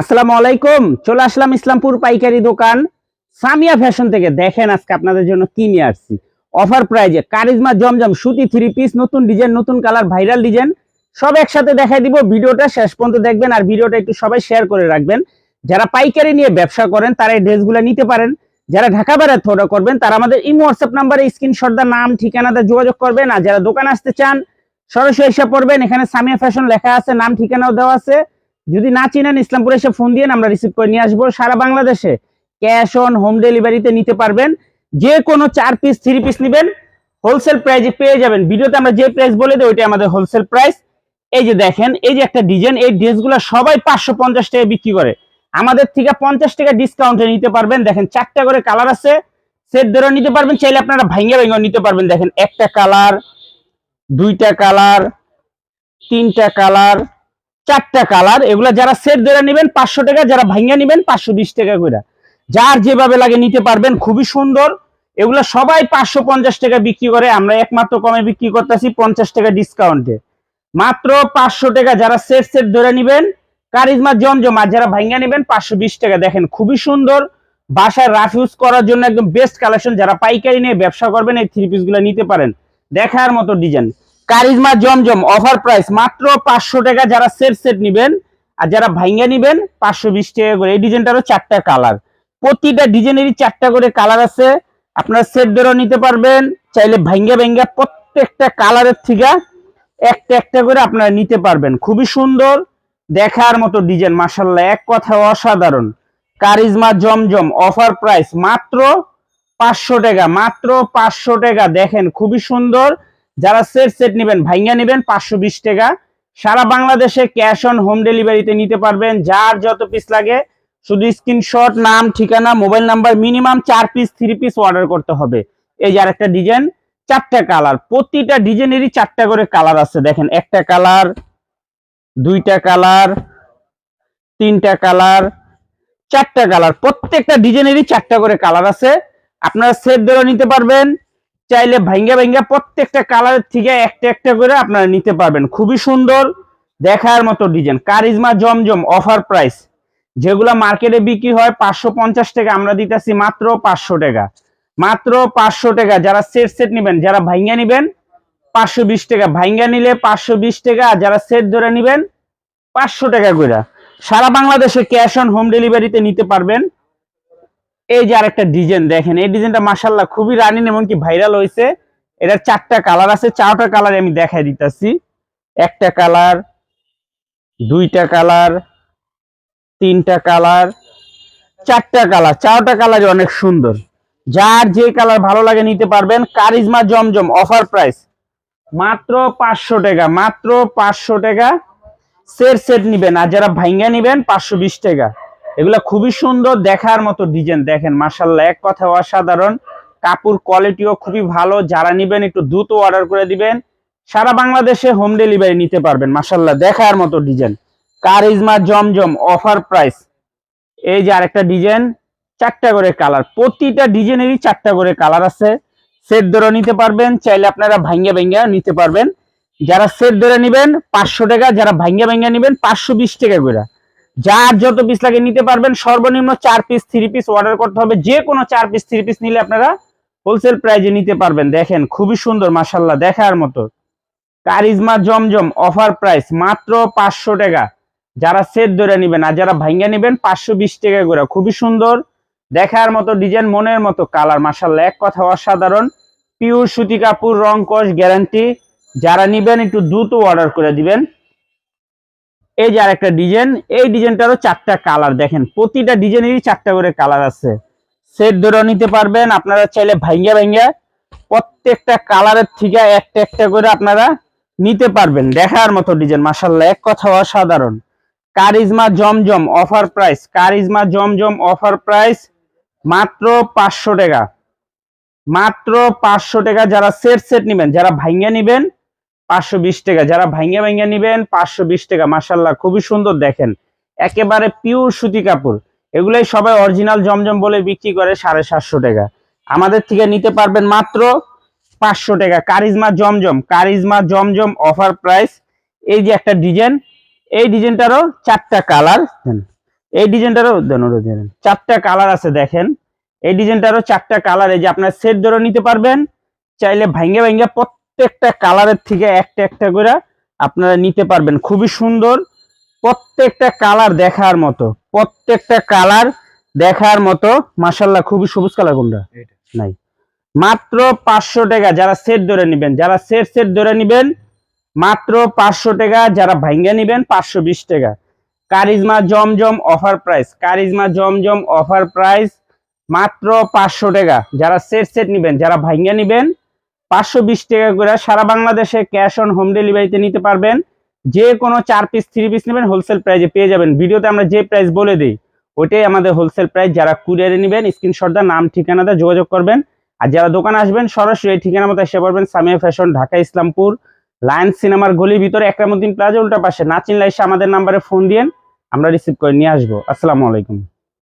আসসালামু আলাইকুম, চলে আসলাম ইসলামপুর পাইকারি দোকান সামিয়া ফ্যাশন থেকে। দেখেন আজকে আপনাদের জন্য কি নিয়ে আসছি। অফার প্রাইজে কারিজমা জমজম সুতি থ্রি পিস, নতুন ডিজাইন, নতুন কালার, ভাইরাল ডিজাইন, সব একসাথে দেখাই দিব। ভিডিওটা শেষ পর্যন্ত দেখবেন আর ভিডিওটা একটু সবাই শেয়ার করে রাখবেন। যারা পাইকারি নিয়ে ব্যবসা করেন, তারা এই ড্রেসগুলো নিতে পারেন। যারা ঢাকা বেড়াতে অর্ডার করবেন, তারা আমাদের ইমো, হোয়াটসঅ্যাপ নাম্বারে স্ক্রিনশট দা নাম, ঠিকানাতে যোগাযোগ করবেন। আর যারা দোকান আসতে চান, সরাসরি এসে পড়বেন। এখানে সামিয়া ফ্যাশন লেখা আছে, নাম, ঠিকানাও দেওয়া আছে। যদি না চিনেন, ইসলামপুরে এসে ফোন দিয়ে আমরা রিসিভ করে নিয়ে আসব। সারা বাংলাদেশে ক্যাশ অন হোম ডেলিভারিতে নিতে পারবেন। যে কোনো চার পিস থ্রি পিস নেবেন। হোলসেল প্রাইজে পেয়ে যাবেন। ভিডিওতে আমরা যে প্রাইস বলে দিই ওইটা আমাদের হোলসেল প্রাইস এই যে দেখেন, এই যে একটা ডিজাইন এই ড্রেসগুলো সবাই পাঁচশো পঞ্চাশ টাকা বিক্রি করে। আমাদের থেকে পঞ্চাশ টাকা ডিসকাউন্টে নিতে পারবেন। দেখেন, চারটা করে কালার আছে। সেট ধরে নিতে পারবেন। চাইলে আপনারা ভাঙ্গে ভাঙ্গে নিতে পারবেন। দেখেন, একটা কালার দুইটা কালার তিনটা কালার চারটা কালার, এগুলা যারা সেট ধরে নেবেন পাঁচশো টাকা, যারা ভাঙ্গা নেবেন পাঁচশো বিশ টাকা করে যার যেভাবে লাগে নিতে পারবেন, খুবই সুন্দর। এগুলা সবাই পাঁচশো পঞ্চাশ টাকা বিক্রি করে, আমরা একমাত্র কমে বিক্রি করতেছি পঞ্চাশ টাকা ডিসকাউন্টে মাত্র পাঁচশো টাকা যারা সেট সেট ধরে নেবেন, কারিজমা জমজমা যারা ভাঙ্গা নেবেন পাঁচশো বিশ টাকা। দেখেন, খুবই সুন্দর। বাসায় রাফ ইউজ করার জন্য একদম বেস্ট কালেকশন যারা পাইকারি নিয়ে ব্যবসা করবেন, এই থ্রি পিসগুলো নিতে পারেন। দেখার মতো ডিজাইন কারিজমা জমজম অফার প্রাইস মাত্র পাঁচশো টাকা যারা সেট সেট নিবেন আর যারা ভাইঙ্গা নিবেন, পাঁচশো বিশ টাকা করে। এই ডিজাইনটারও চারটা কালার প্রতিটা ডিজাইনেরই চারটা করে কালার আছে। আপনারা সেট ধরেও নিতে পারবেন। চাইলে ভাইঙ্গা ভাঙ্গা প্রত্যেকটা কালারের থেকে একটা একটা করে আপনারা নিতে পারবেন। খুবই সুন্দর, দেখার মতো ডিজাইন মাসাল্লাহ এক কথা অসাধারণ। কারিজমা জমজম অফার প্রাইস মাত্র পাঁচশো টাকা, মাত্র পাঁচশো টাকা। দেখেন, খুবই সুন্দর। যারা সেট সেট নেবেন, ভাইঙ্গা নেবেন পাঁচশো বিশ টাকা। সারা বাংলাদেশে ক্যাশ অন হোম ডেলিভারিতে নিতে পারবেন, যার যত পিস লাগে। শুধু স্ক্রিনশট নাম, ঠিকানা মোবাইল নাম্বার মিনিমাম চার পিস থ্রি পিস অর্ডার করতে হবে। এই যে আরেকটা ডিজাইন চারটা কালার প্রতিটা ডিজাইনেরই চারটা করে কালার আছে। দেখেন, একটা কালার দুইটা কালার তিনটা কালার চারটা কালার প্রত্যেকটা ডিজাইনেরই চারটা করে কালার আছে। আপনারা সেট ধরে নিতে পারবেন। চাইলে ভাঙ্গা ভাঙ্গা প্রত্যেকটা কালারের থেকে একটা একটা করে আপনারা নিতে পারবেন। খুবই সুন্দর দেখার মতো ডিজাইন কারিজমা জমজম অফার প্রাইস যেগুলা মার্কেটে বিক্রি হয় পাঁচশো পঞ্চাশ টাকা, আমরা দিতেছি মাত্র পাঁচশো টাকা। মাত্র পাঁচশো টাকা। যারা সেট সেট নেবেন, যারা ভাঙ্গা নিবেন, পাঁচশো বিশ টাকা। ভাঙ্গা নিলে পাঁচশো বিশ টাকা, আর যারা সেট ধরে নেবেন, পাঁচশো টাকা করে। সারা বাংলাদেশে ক্যাশ অন হোম ডেলিভারিতে নিতে পারবেন। এই যে আরেকটা ডিজাইন দেখেন, এই ডিজাইনটা মাসাল্লাহ খুবই রানিং এমনকি ভাইরাল হয়েছে। এটার চারটা কালার আছে, চারটা কালার আমি দেখাই দিতেছি। একটা কালার, দুইটা কালার, তিনটা কালার, চারটা কালার। চারটা কালার অনেক সুন্দর। যার যে কালার ভালো লাগে নিতে পারবেন, কারিজমা জমজম, অফার প্রাইস। মাত্র পাঁচশো টাকা, মাত্র পাঁচশো টাকা। সেট সেট নিবেন, আর যারা ভাইঙ্গা নিবেন, পাঁচশো বিশ টাকা। এগুলা খুবই সুন্দর দেখার মতো ডিজাইন দেখেন মাসাল্লাহ এক কথা অসাধারণ। কাপড় কোয়ালিটিও খুবই ভালো, যারা নিবেন একটু দ্রুত অর্ডার করে দিবেন, সারা বাংলাদেশে হোম ডেলিভারি নিতে পারবেন মাসাল্লাহ দেখার মতো ডিজাইন কারিজমা জমজম অফার প্রাইস এই যে আরেকটা ডিজাইন চারটা করে কালার প্রতিটা ডিজাইনেরই চারটা করে কালার আছে। সেট ধরে নিতে পারবেন, চাইলে আপনারা ভাঙ্গা ভাঙ্গা নিতে পারবেন। যারা সেট ধরে নিবেন, পাঁচশো টাকা, যারা ভাঙ্গা ভাঙ্গা নিবেন, পাঁচশো বিশ টাকা করে। যার যত পিস লাগে নিতে পারবেন, সর্বনিম্ন চার পিস থ্রি পিস অর্ডার করতে হবে। যে কোনো চার পিস থ্রি পিস নিলে আপনারা হোলসেল প্রাইজে নিতে পারবেন। দেখেন, খুবই সুন্দর মাসাল্লাহ দেখার মতো। কারিজমা জমজম অফার প্রাইস মাত্র পাঁচশো টাকা। যারা সেট ধরে নেবেন, আর যারা ভাঙ্গা নেবেন, পাঁচশো বিশ টাকা করে। খুবই সুন্দর, দেখার মতো ডিজাইন মনের মতো কালার মাসাল্লাহ এক কথা অসাধারণ পিওর সুতি কাপড়, রং কস গ্যারান্টি যারা নিবেন, একটু দ্রুত অর্ডার করে দিবেন। এই যে আরেকটা ডিজাইন, এই ডিজাইনটারও চারটা কালার। দেখেন, প্রতিটা ডিজাইনেরই চারটা করে কালার আছে। সেট ধরে নিতে পারবেন, আপনারা চাইলে ভাঙ্গা ভাঙ্গা প্রত্যেকটা কালারের থেকে একটা একটা করে আপনারা নিতে পারবেন। দেখার মতো ডিজাইন মাসাল্লাহ এক কথা অসাধারণ। কারিজমা জমজম অফার প্রাইস, কারিজমা জমজম অফার প্রাইস মাত্র পাঁচশো টাকা। মাত্র পাঁচশো টাকা যারা সেট সেট নেবেন, যারা ভাঙ্গা নিবেন পাঁচশো বিশ টাকা। যারা ভাঙ্গা ভাঙ্গা নিবেন, পাঁচশো বিশ টাকা। মাসাল্লাহ খুবই সুন্দর দেখেন। একেবারে পিওর সুতি কাপড়। এগুলোই সবাই অরিজিনাল জমজম বলে বিক্রি করে সাড়ে সাতশো টাকা। আমাদের থেকে নিতে পারবেন মাত্র পাঁচশো টাকা। কারিজমা জমজম। কারিজমা জমজম অফার প্রাইস এই যে একটা ডিজাইন এই ডিজাইনটারও চারটা কালার এই ডিজাইনটারও। চারটা কালার আছে, দেখেন। এই ডিজাইনটারও চারটা কালার এই যে আপনার সেট ধরে নিতে পারবেন। চাইলে ভাঙ্গে ভাঙ্গে প্রত্যেকটা কালারের থেকে একটা একটা করে আপনারা নিতে পারবেন। খুবই সুন্দর প্রত্যেকটা কালার দেখার মতো প্রত্যেকটা কালার দেখার মতো। মাসাল্লাহ খুবই সবুজ কালার কোনটা? নাই। মাত্র পাঁচশো টাকা যারা সেট ধরে নেবেন যারা সেট সেট ধরে নেবেন মাত্র পাঁচশো টাকা যারা ভাঙ্গা নেবেন পাঁচশো বিশ টাকা। কারিজমা জমজম অফার প্রাইস কারিজমা জমজম অফার প্রাইস মাত্র পাঁচশো টাকা। যারা সেট সেট নেবেন যারা ভাঙ্গা নেবেন পাঁচশো বিশ টাকা করে সারা বাংলাদেশে ক্যাশ অন হোম ডেলিভারিতে নিতে পারবেন। যে কোনো চার পিস, থ্রি পিস নেবেন, হোলসেল প্রাইসে পেয়ে যাবেন। ভিডিওতে আমরা যে প্রাইস বলে দিই, ওইটাই আমাদের হোলসেল প্রাইস। যারা কুরিয়ারে নেবেন, স্ক্রিনশট দা নাম, ঠিকানাতে যোগাযোগ করবেন। আর যারা দোকান আসবেন, সরাসরি এই ঠিকানা মতো এসে পারবেন সামিয়া ফ্যাশন, ঢাকা, ইসলামপুর, লায়ন্স সিনেমার গলির ভিতরে, একরামুদ্দিন প্লাজা, উল্টা পাশে। না চিনলে এসে আমাদের নাম্বারে ফোন দিয়েন, আমরা রিসিভ করে নিয়ে আসব। আসসালামু আলাইকুম।